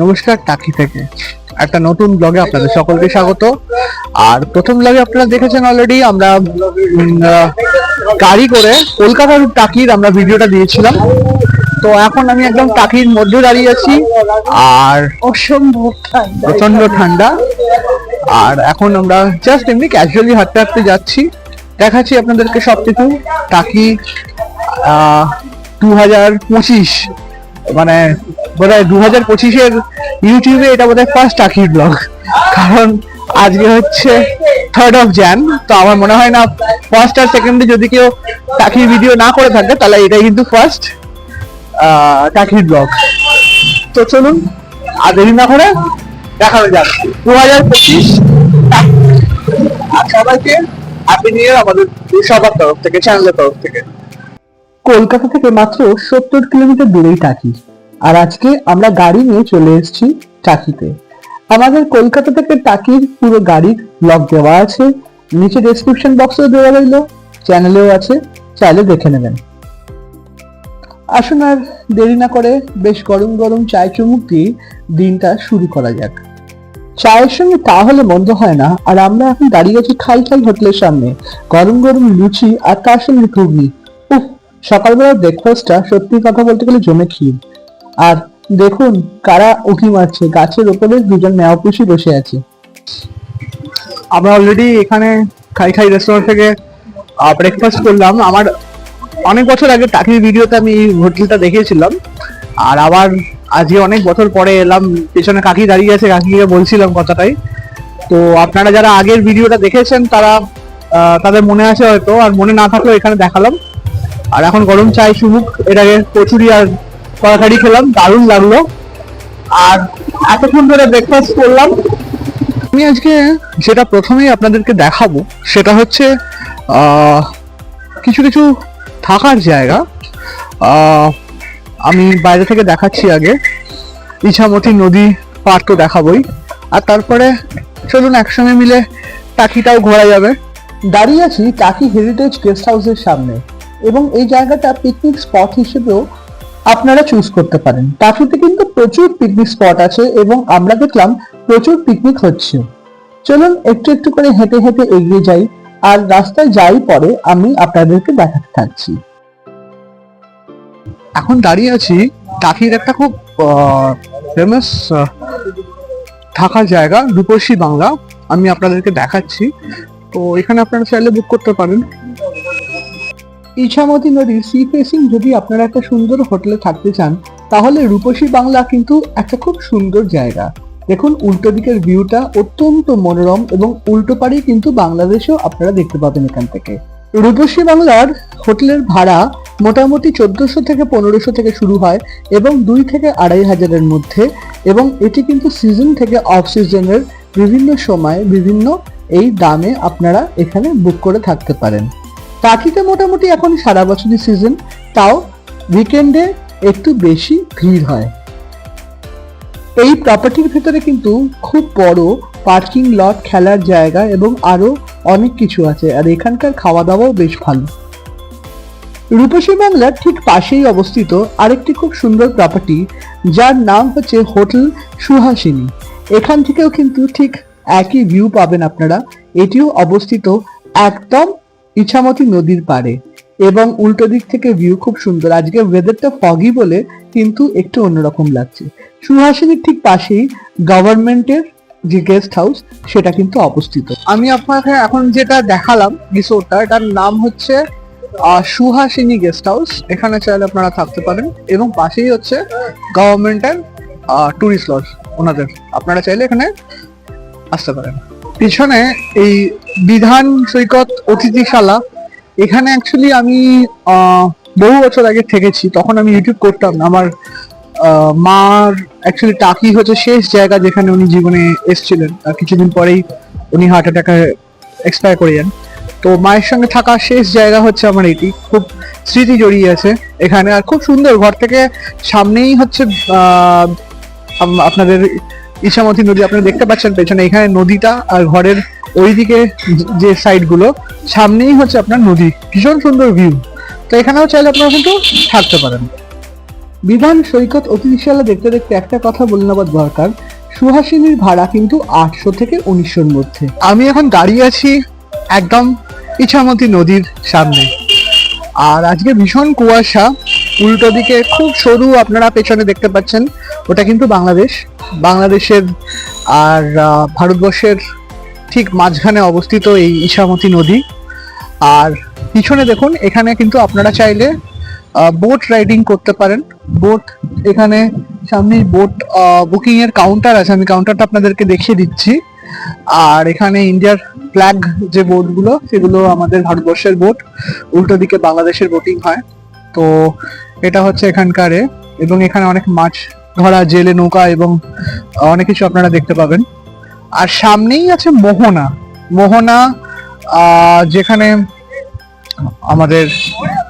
নমস্কার টাকি থেকে। একটা নতুন ব্লগে আপনাদের সকলকে স্বাগত। আর প্রথম ব্লগে আপনারা দেখেছেন অলরেডি আমরা গাড়ি করে কলকাতার টাকির আমরা ভিডিওটা দিয়েছিলাম। তো এখন আমি একদম টাকির মধ্যে দাঁড়িয়ে আছি। আর অসম্ভব প্রচণ্ড ঠান্ডা। আর এখন আমরা জাস্ট এমনি ক্যাজুয়ালি হাঁটতে হাঁটতে যাচ্ছি। দেখাচ্ছি আপনাদেরকে সবকিছু। টাকি দু হাজার পঁচিশ। মানে বোধহয় দু হাজার পঁচিশের ইউটিউবে এটা বোধহয় ফার্স্ট টাকির ব্লগ কারণ আজকে হচ্ছে থার্ড অফ জ্যান তো আমার মনে হয় না ফার্স্ট আর সেকেন্ডে যদি কেউ টাকির ভিডিও না করে থাকে, তাহলে এটাই কিন্তু ফার্স্ট টাকির ব্লগ তো চলুন, আর দেরি না করে দেখানো যাক। দু হাজার পঁচিশ আর সবাইকে হ্যাপি নিউ ইয়ার আমাদের সবার তরফ থেকে চ্যানেলের তরফ থেকে। কলকাতা থেকে মাত্র সত্তর কিলোমিটার দূরেই টাকি আর আজকে আমরা গাড়ি নিয়ে চলে এসেছি টাকিতে। আমাদের কলকাতা থেকে টাকির পুরো গাড়ির ব্লগ দেওয়া আছে। নিচে ডেসক্রিপশন বক্সেও দেওয়া রইল। চ্যানেলেও আছে। চাইলে দেখে নেবেন। আসুন আর দেরি না করে বেশ গরম গরম চায় চুমুক দিয়ে দিনটা শুরু করা যাক। চায়ের সঙ্গে তাহলে মন্দ হয় না। আর আমরা এখন দাঁড়িয়ে আছি খাই খাই হোটেলের সামনে। গরম গরম লুচি আর তার সঙ্গে ঘুগনি। উফ সকালবেলার ব্রেকফাস্টটা সত্যি কথা বলতে গেলে জমে ক্ষীর। আর দেখুন কারা উঁকি মারছে, গাছের ওপরে দুজন মেয়াপুষি বসে আছে। আমরা অলরেডি এখানে খাই খাই রেস্টুরেন্ট থেকে ব্রেকফাস্ট করলাম। আমার অনেক বছর আগে টাকির ভিডিওতে আমি এই হোটেলটা দেখিয়েছিলাম। আর আবার আজকে অনেক বছর পরে এলাম, পেছনে কাকি দাঁড়িয়ে আছে, কাকিকে বলছিলাম কথাটাই। তো আপনারা যারা আগের ভিডিওটা দেখেছেন, তারা তাদের মনে আছে হয়তো, আর মনে না থাকলেও এখানে দেখালাম। আর এখন গরম চাই চুমুক এটাকে কচুরি আর তরকারি খেলাম, দারুণ লাগল। আর এতক্ষণ ধরে ব্রেকফাস্ট করলাম। আমি আজকে যেটা প্রথমেই আপনাদেরকে দেখাবো, সেটা হচ্ছে কিছু কিছু থাকার জায়গা। আমি বাইরে থেকে দেখাচ্ছি আগে। ইছামতি নদী পার তো দেখাবোই। আর তারপরে চলুন একসঙ্গে মিলে টাকিটাও ঘোরা যাবে। দাঁড়িয়ে আছি টাকি হেরিটেজ গেস্ট হাউসের সামনে। এবং এই জায়গাটা পিকনিক স্পট হিসেবেও আপনারা চুজ করতে পারেন। টাকিতে কিন্তু প্রচুর পিকনিক স্পট আছে এবং আমরা দেখলাম প্রচুর পিকনিক হচ্ছে। চলুন একটু একটু করে হেঁটে হেঁটে এগিয়ে যাই আর রাস্তায় যাই পরে আমি আপনাদেরকে দেখাতে থাকছি। এখন দাঁড়িয়ে আছি টাকির একটা খুব ফেমাস থাকার জায়গা, রূপসী বাংলা। আমি আপনাদেরকে দেখাচ্ছি। তো এখানে আপনারা চাইলে বুক করতে পারেন। ইছামতি নদীর সি ফেসিং যদি আপনারা একটা সুন্দর হোটেলে থাকতে চান, তাহলে রূপসী বাংলা কিন্তু একটা খুব সুন্দর জায়গা। দেখুন, উল্টো দিকের ভিউটা অত্যন্ত মনোরম এবং উল্টো পাড়েই কিন্তু বাংলাদেশেও আপনারা দেখতে পাবেন এখান থেকে। রূপসী বাংলার হোটেলের ভাড়া মোটামুটি চোদ্দশো থেকে পনেরোশো থেকে শুরু হয় এবং দুই থেকে আড়াই হাজারের মধ্যে এবং এটি কিন্তু সিজন থেকে অফ সিজনের বিভিন্ন সময় বিভিন্ন এই দামে আপনারা এখানে বুক করে থাকতে পারেন। টাকিতে মোটামুটি এখন সারা বছরই সিজন তাও উইকেন্ডে একটু বেশি ভিড় হয়। এই প্রপার্টির ভেতরে কিন্তু খুব বড় পার্কিং লট খেলার জায়গা এবং আরও অনেক কিছু আছে, আর এখানকার খাওয়া দাওয়াও বেশ ভালো। রূপসী বাংলার ঠিক পাশেই অবস্থিত আরেকটি খুব সুন্দর প্রপার্টি যার নাম হচ্ছে হোটেল সুহাসিনী। এখান থেকেও কিন্তু ঠিক একই ভিউ পাবেন আপনারা। এটিও অবস্থিত একদম ইছামতি নদীর পাড়ে। এবং উল্টো দিক থেকে ভিউ খুব সুন্দর। আজকে ওয়েদারটা ফগি বলে কিন্তু একটু অন্যরকম লাগছে। সুহাসিনীর ঠিক পাশেই গভর্নমেন্টের যে গেস্ট হাউস সেটা কিন্তু অবস্থিত। আমি আপনাকে এখন যেটা দেখালাম রিসোর্টটা এটার নাম হচ্ছে সুহাসিনী গেস্ট হাউস এখানে চাইলে আপনারা থাকতে পারেন। এবং পাশেই হচ্ছে গভর্নমেন্টের টুরিস্ট লজ ওনাদের। আপনারা চাইলে এখানে আসতে পারেন। পিছনে এই বিধান সৈকত অতিথিশালা, এখানে অ্যাকচুয়ালি আমি বহু বছর আগে থেকেছি, তখন আমি ইউটিউব করতাম। না আমার মার অ্যাকচুয়ালি টাকি হচ্ছে শেষ জায়গা যেখানে উনি জীবনে এসেছিলেন। কিছুদিন পরেই উনি হার্ট অ্যাটাকে এক্সপায়ার করে যান। তো মায়ের সঙ্গে থাকা শেষ জায়গা হচ্ছে আমার এটি। খুব স্মৃতি জড়িয়ে আছে এখানে। আর খুব সুন্দর, ঘর থেকে সামনেই হচ্ছে আপনাদের ইছামতি নদী, আপনারা দেখতে পাচ্ছেন পেছনে এখানে নদীটা আর ঘরের ওইদিকে যে- যে সাইডগুলো সামনেই হচ্ছে আপনার নদী। ভীষণ সুন্দর ভিউ তো এখানেও চাইলে আপনারা কিন্তু থাকতে পারেন। বিধান সৈকত অতিথিশালা দেখতে দেখতে একটা কথা বলে নেওয়ার দরকার, সুহাসিনীর ভাড়া কিন্তু আটশো থেকে উনিশশোর মধ্যে। আমি এখন দাঁড়িয়ে আছি একদম ইছামতি নদীর সামনে। আর আজকে ভীষণ কুয়াশা, উল্টো দিকে খুব সরু, আপনারা পেছনে দেখতে পাচ্ছেন ওটা কিন্তু বাংলাদেশ। বাংলাদেশের আর ভারতবর্ষের ঠিক মাঝখানে অবস্থিত এই ইছামতি নদী। আর পিছনে দেখুন, এখানে কিন্তু আপনারা চাইলে বোট রাইডিং করতে পারেন। বোট এখানে সামনে বোট বুকিং এর কাউন্টার আছে। আমি কাউন্টারটা আপনাদেরকে দেখিয়ে দিচ্ছি। আর এখানে ইন্ডিয়ার ফ্ল্যাগ যে বোটগুলো সেগুলো আমাদের ভারতবর্ষের বোট উল্টো দিকে বাংলাদেশের বোটিং হয়। তো এটা হচ্ছে এখানকারে এবং এখানে অনেক মাছ ধরা, জেলে নৌকা এবং অনেক কিছু আপনারা দেখতে পাবেন। আর সামনেই আছে মোহনা। মোহনা যেখানে আমাদের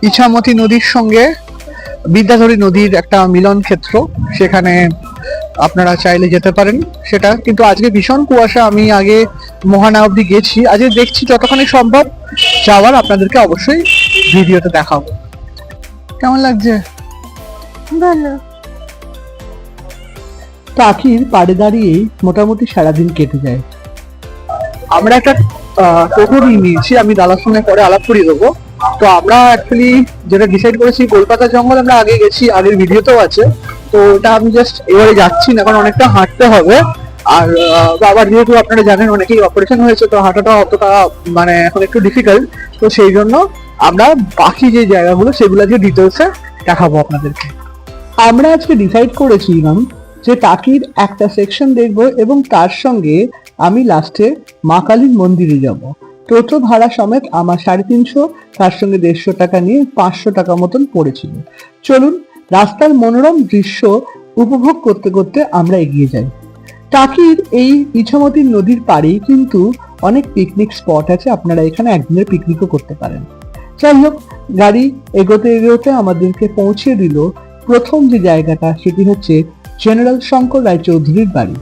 ইছামতি নদীর সঙ্গে বিদ্যাধরী নদীর একটা মিলন ক্ষেত্র। সেখানে আপনারা চাইলে যেতে পারেন সেটা। কিন্তু আজকে ভীষণ কুয়াশা। আমি আগে মোহানা অবধি গেছি। আজকে দেখছি যতখানি সম্ভব যাওয়ার। আপনাদেরকে অবশ্যই ভিডিওতে দেখাবো। কেমন লাগছে? ভালো। পাখির পাড়ে দাঁড়িয়ে মোটামুটি সারাদিন কেটে যায়। আমরা একটা টোটো নিয়ে নিয়েছি, আমি দাদার সঙ্গে পরে আলাপ করিয়ে দেবো। তো আমরা অ্যাকচুয়ালি যেটা ডিসাইড করেছি, কলকাতা জঙ্গল আমরা আগে গেছি, আগের ভিডিওতেও আছে। তো ওটা আমি জাস্ট এবারে যাচ্ছি না, কারণ অনেকটা হাঁটতে হবে। আর বাবার যেহেতু আপনারা জানেন, অনেকেই অপারেশন হয়েছে, তো হাঁটাটা অতটা মানে এখন একটু ডিফিকাল্ট তো সেই জন্য আমরা বাকি যে জায়গাগুলো, সেগুলো যে ডিটেলসে দেখাবো আপনাদেরকে। আমরা আজকে ডিসাইড করেছিলাম যে টাকির একটা সেকশন দেখব এবং তার সঙ্গে আমি লাস্টে মা কালীর মন্দিরে যাব। টোটো ভাড়া সমেত আমার সাড়ে তিনশো, তার সঙ্গে দেড়শো টাকা নিয়ে পাঁচশো টাকা মতন পড়েছিল। চলুন, রাস্তার মনোরম দৃশ্য উপভোগ করতে করতে আমরা এগিয়ে যাই। টাকির এই ইছামতি নদীর পাড়েই কিন্তু অনেক পিকনিক স্পট আছে, আপনারা এখানে একদিনের পিকনিকও করতে পারেন। যাই হোক, গাড়ি এগোতে এগোতে আমাদেরকে পৌঁছে দিল প্রথম যে জায়গাটা, সেটি হচ্ছে জেনারেল শঙ্কর রায়চৌধুরীর বাড়ি।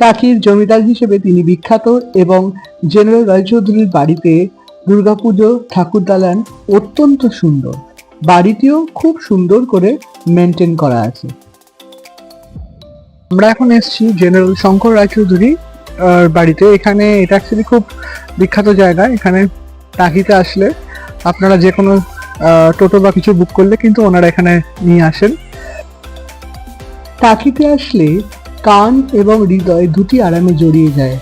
টাকির জমিদার হিসেবে তিনি বিখ্যাত এবং জেনারেল রায়চৌধুরীর বাড়িতে দুর্গাপুজো, ঠাকুর দালান অত্যন্ত সুন্দর। বাড়িটিও খুব সুন্দর করে মেনটেন করা আছে। আমরা এখন এসেছি জেনারেল শঙ্কর রায়চৌধুরী বাড়িতে। এখানে এটা অ্যাকচুয়ালি খুব বিখ্যাত জায়গা। এখানে টাকিতে আসলে আপনারা যে কোনো টোটো বা কিছু বুক করলে কিন্তু ওনারা এখানে নিয়ে আসেন। টাকিতে আসলে কান এবং হৃদয় দুটি আরামে জড়িয়ে যায়।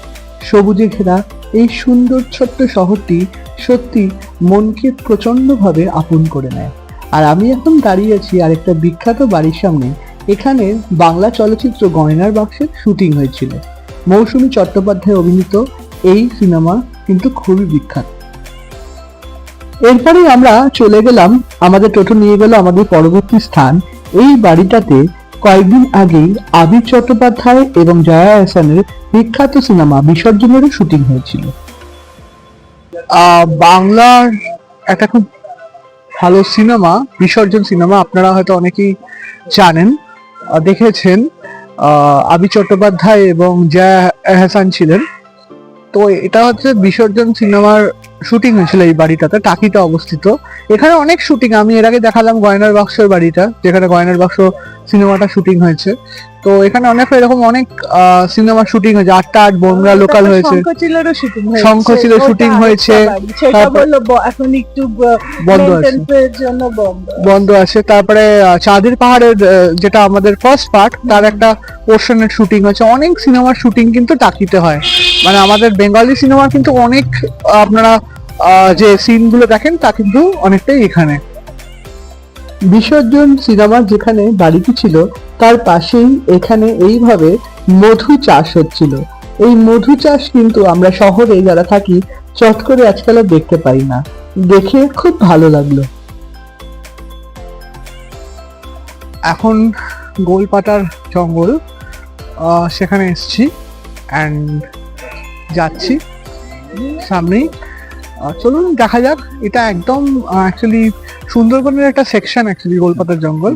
সবুজে ঘেরা এই সুন্দর ছোট্ট শহরটি সত্যি মনকে প্রচন্ডভাবে আপন করে নেয়। আর আমি এখন দাঁড়িয়ে আছি আরেকটা বিখ্যাত বাড়ির সামনে। এখানে বাংলা চলচ্চিত্র গয়নার বাক্সের শুটিং হয়েছিল। মৌসুমী চট্টোপাধ্যায় অভিনীত এই সিনেমা কিন্তু খুবই বিখ্যাত। এরপরেই আমরা চলে গেলাম, আমাদের টোটো নিয়ে গেল আমাদের পরবর্তী স্থান। এই বাড়িটাতে কয়েকদিন আগেই আবির চট্টোপাধ্যায় এবং জয়া আহসানের বিখ্যাত সিনেমা বিসর্জনেরও শুটিং হয়েছিল। বাংলার একটা খুব ভালো সিনেমা, বিসর্জন সিনেমা আপনারা হয়তো অনেকেই জানেন দেখেছেন আবির চট্টোপাধ্যায় এবং জয়া আহসান ছিলেন। তো এটা হচ্ছে বিসর্জন সিনেমার শুটিং হয়েছিল এই বাড়িটাতে টাকিতে অবস্থিত। এখানে অনেক শুটিং আমি এর আগে দেখালাম গয়নার বাক্সের বাড়িটা যেখানে গয়নার বাক্স সিনেমাটা শুটিং হয়েছে। তো এখানে অনেক এরকম অনেক সিনেমা শুটিং হয়েছে আটটা আট বনগা লোকাল হয়েছে। শঙ্খচিলেরও শুটিং হয়েছে। এখন একটু বন্ধ আছে। বন্ধ। আছে। তারপরে চাঁদের পাহাড়ের যেটা আমাদের ফার্স্ট পার্ট তার একটা পোর্শনের শুটিং হয়েছে। অনেক সিনেমার শুটিং কিন্তু টাকিতে হয়। মানে আমাদের বেঙ্গলি সিনেমা কিন্তু অনেক আপনারা যে সিনগুলো দেখেন, তা কিন্তু অনেকটাই এখানে। বিসর্জন সিনেমার যেখানে বাড়িটি ছিল, তার পাশেই এখানে এইভাবে মধু চাষ হচ্ছিল। এই মধু চাষ কিন্তু আমরা শহরে যারা থাকি, চট করে আজকাল দেখতে পাই না। দেখে খুব ভালো লাগল। এখন গোলপাটার জঙ্গল সেখানে এসছি। অ্যান্ড যাচ্ছি। সামনেই চলুন দেখা যাক। এটা একদম অ্যাকচুয়ালি সুন্দরবনের একটা সেকশন অ্যাকচুয়ালি গোলপাতার জঙ্গল।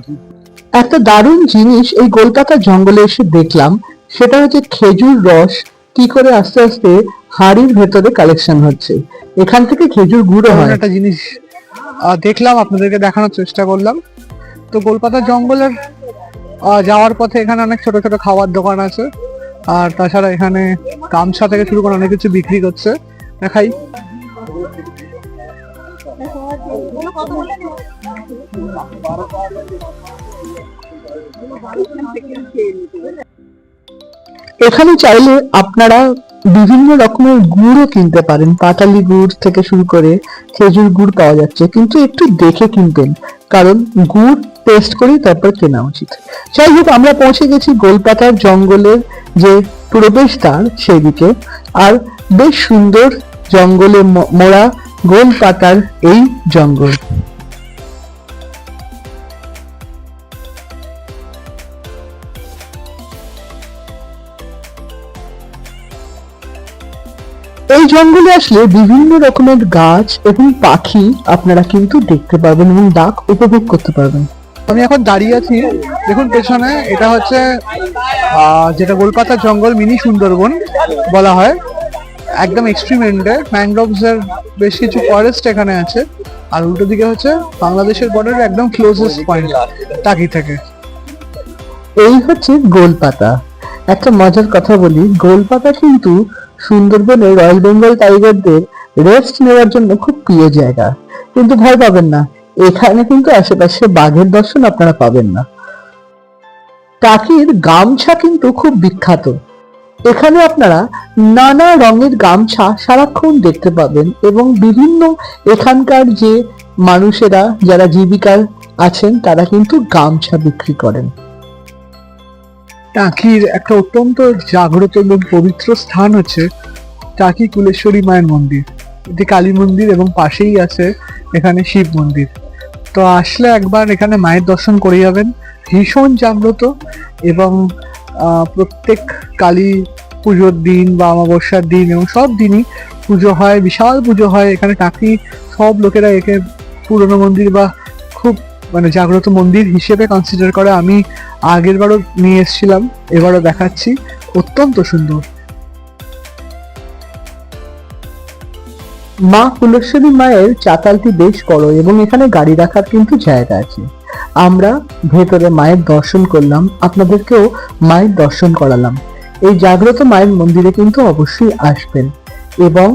একটা দারুণ জিনিস এই গোলপাতার জঙ্গলে এসে দেখলাম, সেটা হচ্ছে খেজুর রস, কি করে আস্তে আস্তে হাড়ির ভেতরে কালেকশন হচ্ছে। এখান থেকে খেজুর গুঁড়ো হয়। একটা জিনিস দেখলাম, আপনাদেরকে দেখানোর চেষ্টা করলাম। তো কলকাতা জঙ্গলের যাওয়ার পথে এখানে অনেক ছোট ছোট খাবার দোকান আছে। আর তাছাড়া এখানে গামছা থেকে শুরু করে অনেক কিছু বিক্রি করছে। দেখাই। এখানে চাইলে আপনারা বিভিন্ন রকমের গুড়ও কিনতে পারেন। পাটালি গুড় থেকে শুরু করে খেজুর গুড় পাওয়া যাচ্ছে, কিন্তু একটু দেখে কিনবেন, কারণ গুড় টেস্ট করেই তারপর কেনা উচিত। যাই হোক, আমরা পৌঁছে গেছি গোলপাতার জঙ্গলের যে প্রবেশদ্বার সেদিকে, আর বেশ সুন্দর জঙ্গলে মোড়া গোলপাতার এই জঙ্গল। এই জঙ্গলে আসলে বিভিন্ন রকমের গাছ এবং পাখি আপনারা কিন্তু দেখতে পারবেন এবং ডাক উপভোগ করতে পারবেন। আমি এখন দাঁড়িয়ে আছি, দেখুন পেছনে এটা হচ্ছে যেটা কলকাতা জঙ্গল মিনি সুন্দরবন বলা হয়। একদম এক্সট্রিম এন্ডে ম্যানগ্রোভস এর বেশ কিছু ফরেস্ট এখানে আছে। আর উল্টো দিকে হচ্ছে বাংলাদেশের বর্ডার একদম ক্লোজেস্ট পয়েন্ট টাকি থেকে। এই হচ্ছে গোলপাতা। একটা মজার কথা বলি, গোলপাতা কিন্তু সুন্দরবনে রয়্যাল বেঙ্গল টাইগারদের রেস্ট নেওয়ার জন্য খুব প্রিয় জায়গা। কিন্তু ভয় পাবেন না, এখানে কিন্তু আশেপাশে বাঘের দর্শন আপনারা পাবেন না। টাকির গামছা কিন্তু খুব বিখ্যাত। এখানে আপনারা নানা রঙের গামছা সারাক্ষণ দেখতে পাবেন এবং বিভিন্ন এখানকার যে মানুষেরা, যারা জীবিকার আছেন, তারা কিন্তু গামছা বিক্রি করেন। টাকির একটা অত্যন্ত জাগ্রত এবং পবিত্র স্থান হচ্ছে টাকি কুলেশ্বরী মায়ের মন্দির। এটি কালী মন্দির এবং পাশেই আছে এখানে শিব মন্দির। তো আসলে একবার এখানে মায়ের দর্শন করে যাবেন। ভীষণ জাগ্রত এবং প্রত্যেক কালী পুজোর দিন বা অমাবস্যার দিন এবং সব দিনই পুজো হয়, বিশাল পুজো হয়। এখানে টাকি সব লোকেরা একে পুরনো মন্দির বা খুব মানে জাগ্রত মন্দির হিসেবে কনসিডার করে। আমি আগের বারও নিয়ে এসেছিলাম, এবারও দেখাচ্ছি। অত্যন্ত সুন্দর। মা ফুলেশ্বরী মায়ের চাতালটি বেশ বড় এবং এখানে গাড়ি রাখার কিন্তু জায়গা আছে। আমরা ভেতরে মায়ের দর্শন করলাম, আপনাদেরকেও মায়ের দর্শন করালাম। এই জাগ্রত মায়ের মন্দিরে কিন্তু অবশ্যই আসবেন। এবং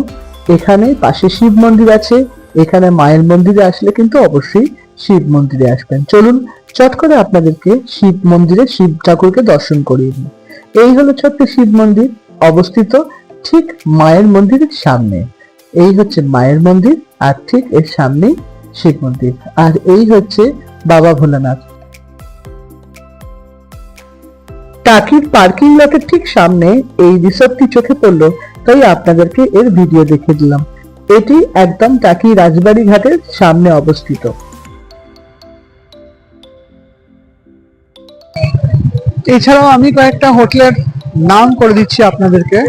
এখানে পাশে শিব মন্দির আছে, এখানে মায়ের মন্দিরে আসলে কিন্তু অবশ্যই শিব মন্দিরে আসবেন। চলুন, চট করে আপনাদেরকে শিব মন্দিরে শিব ঠাকুরকে দর্শন করিয়ে দিই। এই হলো ছোট্ট শিব মন্দির, অবস্থিত ঠিক মায়ের মন্দিরের সামনে। এই হচ্ছে মায়ের মন্দির, আর ঠিক এর সামনেই শিব মন্দির। আর এই হচ্ছে বাবা ভোলানাথ। টাকির পার্কিং লটের ঠিক সামনে এই রিসোর্টটি চোখে পড়ল, তাই আপনাদেরকে এর ভিডিও দেখে দিলাম। এটি একদম টাকি রাজবাড়ি ঘাটের সামনে অবস্থিত। এছাড়াও আমি কয়েকটা হোটেলের নাম করে দিচ্ছি আপনাদেরকে।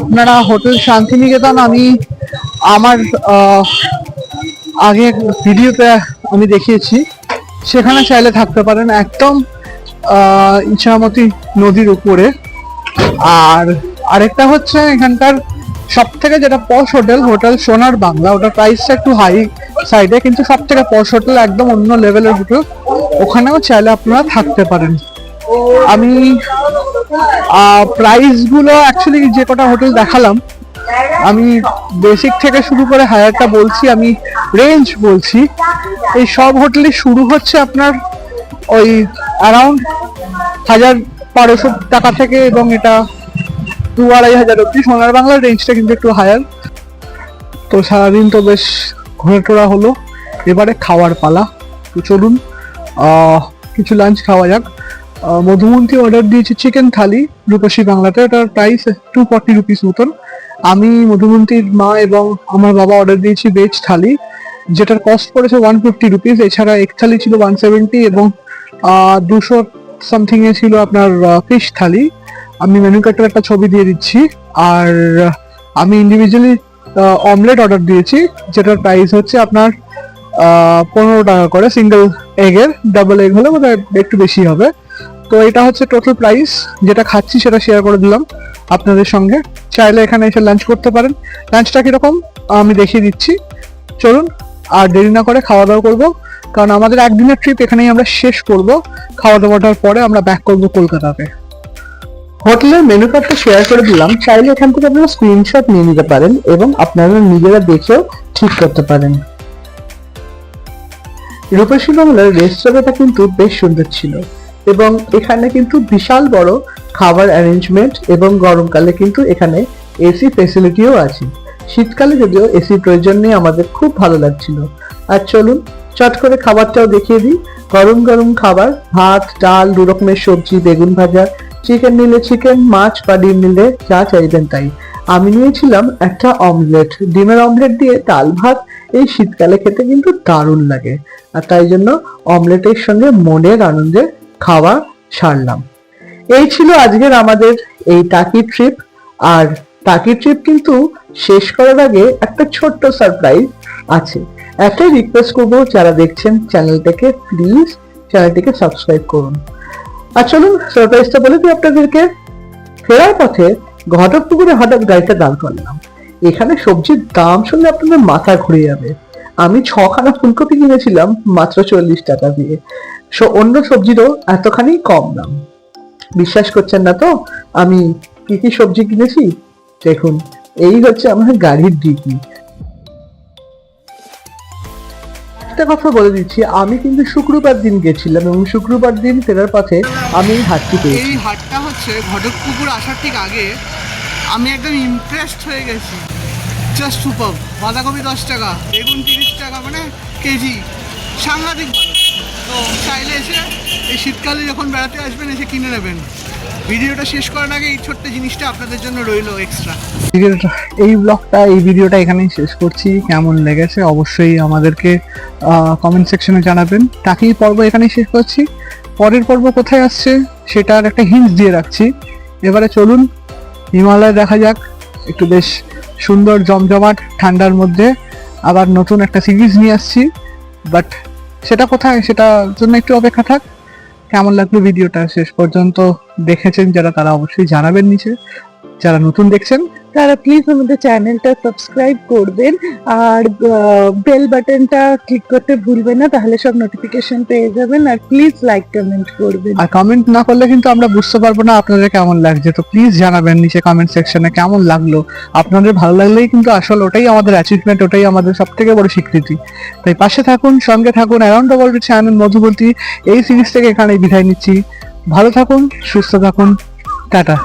আপনারা হোটেল শান্তিনিকেতন, আমি আমার আগে ভিডিওতে আমি দেখিয়েছি। সেখানে চাইলে থাকতে পারেন একদম আহ, ইছামতি নদীর উপরে। আর আরেকটা হচ্ছে এখানকার সব থেকে যেটা পশ হোটেল হোটেল সোনার বাংলা ওটার প্রাইসটা একটু হাই সাইডে কিন্তু সব থেকে পশ হোটেল একদম অন্য লেভেলের হোটেল ওখানেও চাইলে আপনারা থাকতে পারেন। আমি প্রাইসগুলো অ্যাকচুয়ালি যে কটা হোটেল দেখালাম আমি বেসিক থেকে শুরু করে হায়ারটা বলছি, আমি রেঞ্জ বলছি। এই সব হোটেলে শুরু হচ্ছে আপনার ওই অ্যারাউন্ড হাজার বারোশো টাকা থেকে এবং এটা দু আড়াই হাজার অব্দি সোনার বাংলার রেঞ্জটা কিন্তু একটু হায়ার তো সারাদিন তো বেশ ঘোরা টোরা হলো। এবারে খাওয়ার পালা। তো চলুন কিছু লাঞ্চ খাওয়া যাক। মধুমন্তী অর্ডার দিয়েছি চিকেন থালি রূপসী বাংলাতে। ওটার প্রাইস টু ফর্টি রুপিস মতন। আমি মধুমন্তীর মা এবং আমার বাবা অর্ডার দিয়েছি ভেজ থালি, যেটার কস্ট পড়েছে ওয়ান ফিফটি রুপিস এছাড়া এক থালি ছিল ওয়ান সেভেন্টি এবং দুশো সামথিং এ ছিল আপনার ফিশ থালি। আমি মেনু কার্ডের একটা ছবি দিয়ে দিচ্ছি। আর, আমি ইন্ডিভিজুয়ালি অমলেট অর্ডার দিয়েছি, যেটার প্রাইস হচ্ছে আপনার পনেরো টাকা করে সিঙ্গেল এগের ডাবল এগ হলে বোধহয় একটু বেশি হবে। তো এটা হচ্ছে টোটাল প্রাইস যেটা খাচ্ছি সেটা শেয়ার করে দিলাম। আপনাদের সঙ্গে। চাইলে এখানে এসে লাঞ্চ করতে পারেন। লাঞ্চটা কীরকম? আমি দেখিয়ে দিচ্ছি। চলুন, আর দেরি না করে খাওয়া দাওয়া করব। কারণ আমাদের একদিনের ট্রিপ এখানেই আমরা শেষ করব। খাওয়া দাওয়াটার পরে আমরা ব্যাক করব কলকাতাতে। হোটেলের মেনু কার্ডটা শেয়ার করে দিলাম। চাইলে এখান থেকে আপনারা স্ক্রিনশট নিয়ে নিতে পারেন এবং আপনারা নিজেরা দেখেও ঠিক করতে পারেন। রূপসী বাংলার রেস্তোরাঁটা কিন্তু বেশ সুন্দর ছিল। এবং এখানে কিন্তু বিশাল বড় খাবার অ্যারেঞ্জমেন্ট এবং গরমকালে কিন্তু এখানে এসি ফেসিলিটিও আছে। শীতকালে যদিও এসি প্রয়োজন নেই আমাদের খুব ভালো লাগছিল। আর চলুন, চট করে খাবারটাও দেখিয়ে দিই। গরম গরম খাবার, ভাত, ডাল দু রকমের সবজি, বেগুন ভাজা চিকেন নিলে চিকেন মাছ বা ডিম নিলে যা চাইবেন তাই। আমি নিয়েছিলাম একটা অমলেট ডিমের অমলেট দিয়ে ডাল ভাত, এই শীতকালে খেতে কিন্তু দারুণ লাগে। আর তাই জন্য অমলেটের সঙ্গে মনের আনন্দে খাওয়া সারলাম। এই ছিল আজকের আমাদের এই টাকি ট্রিপ আর টাকি ট্রিপ কিন্তু শেষ করার আগে একটা ছোট্ট সারপ্রাইজ আছে। একটাই রিকোয়েস্ট করব যারা দেখছেন চ্যানেলটাকে প্লিজ চ্যানেলটিকে সাবস্ক্রাইব করুন। আর চলুন সারপ্রাইজটা বলে দিই আপনাদেরকে। ফেরার পথে ঘটকপুকুরে হঠাৎ গাড়িটা দাঁড় করলাম। এখানে সবজির দাম শুনলে আপনাদের মাথা ঘুরে যাবে। আমি ছখানা ফুলকপি কিনেছিলাম মাত্র চল্লিশ টাকা দিয়ে। সো অন্য সবজিরও এতখানি কম দাম। বিশ্বাস করছেন না তো? আমি কি কি সবজি কিনেছি? দেখুন, এই হচ্ছে আমার গাড়ির ডিকি একটা কথা বলে দিচ্ছি, আমি কিন্তু শুক্রবার দিন গেছিলাম এবং শুক্রবার দিন ফেরার পথে আমি এই হাটটি পেয়েছি। এই হাটটা হচ্ছে ঘটকপুকুর আসার ঠিক আগে আমি একদম ইমপ্রেসড হয়ে গেছি। জাস্ট সুপার বাঁধাকপি দশ টাকা, বেগুন তিরিশ টাকা মানে কেজি। সাংঘাতিক তো চাইলে এসে এই শীতকালে যখন বেড়াতে আসবেন, এসে কিনে নেবেন। ভিডিওটা শেষ করার আগে এই ছোট্ট জিনিসটা আপনাদের জন্য রইল এক্সট্রা এই ব্লগটা এই ভিডিওটা এখানেই শেষ করছি। কেমন লেগেছে অবশ্যই আমাদেরকে কমেন্ট সেকশনে জানাবেন। তাকেই পর্ব এখানেই শেষ করছি। পরের পর্ব কোথায় আসছে, সেটার একটা হিন্ট দিয়ে রাখছি। এবারে চলুন, হিমালয় দেখা যাক। একটু বেশ সুন্দর জমজমাট ঠান্ডার মধ্যে আবার নতুন একটা সিরিজ নিয়ে আসছি। বাট সেটা কোথায়? সেটার জন্য একটু অপেক্ষা থাক। কেমন লাগল ভিডিওটা? শেষ পর্যন্ত দেখেছেন যারা, তারা অবশ্যই জানাবেন নিচে। যারা নতুন দেখছেন তারা প্লিজ আমাদের চ্যানেলটা সাবস্ক্রাইব করবেন আর বেল বাটনটা ক্লিক করতে ভুলবেন না তাহলে সব নোটিফিকেশন পেয়ে যাবেন আর প্লিজ লাইক কমেন্ট করবেন। আর কমেন্ট না করলে কিন্তু আমরা বুঝতে পারব না আপনাদের কেমন লাগছে। তো প্লিজ জানাবেন নিচে কমেন্ট সেকশনে কেমন লাগল। আপনাদের ভালো লাগলেই কিন্তু আসল ওটাই আমাদের অ্যাচিভমেন্ট ওটাই আমাদের সব থেকে বড় স্বীকৃতি। তাই পাশে থাকুন সঙ্গে থাকুন around the world channel Madhubati. এই সিরিজ থেকে এখানেই বিদায় নিচ্ছি। ভালো থাকুন সুস্থ থাকুন। টাটা.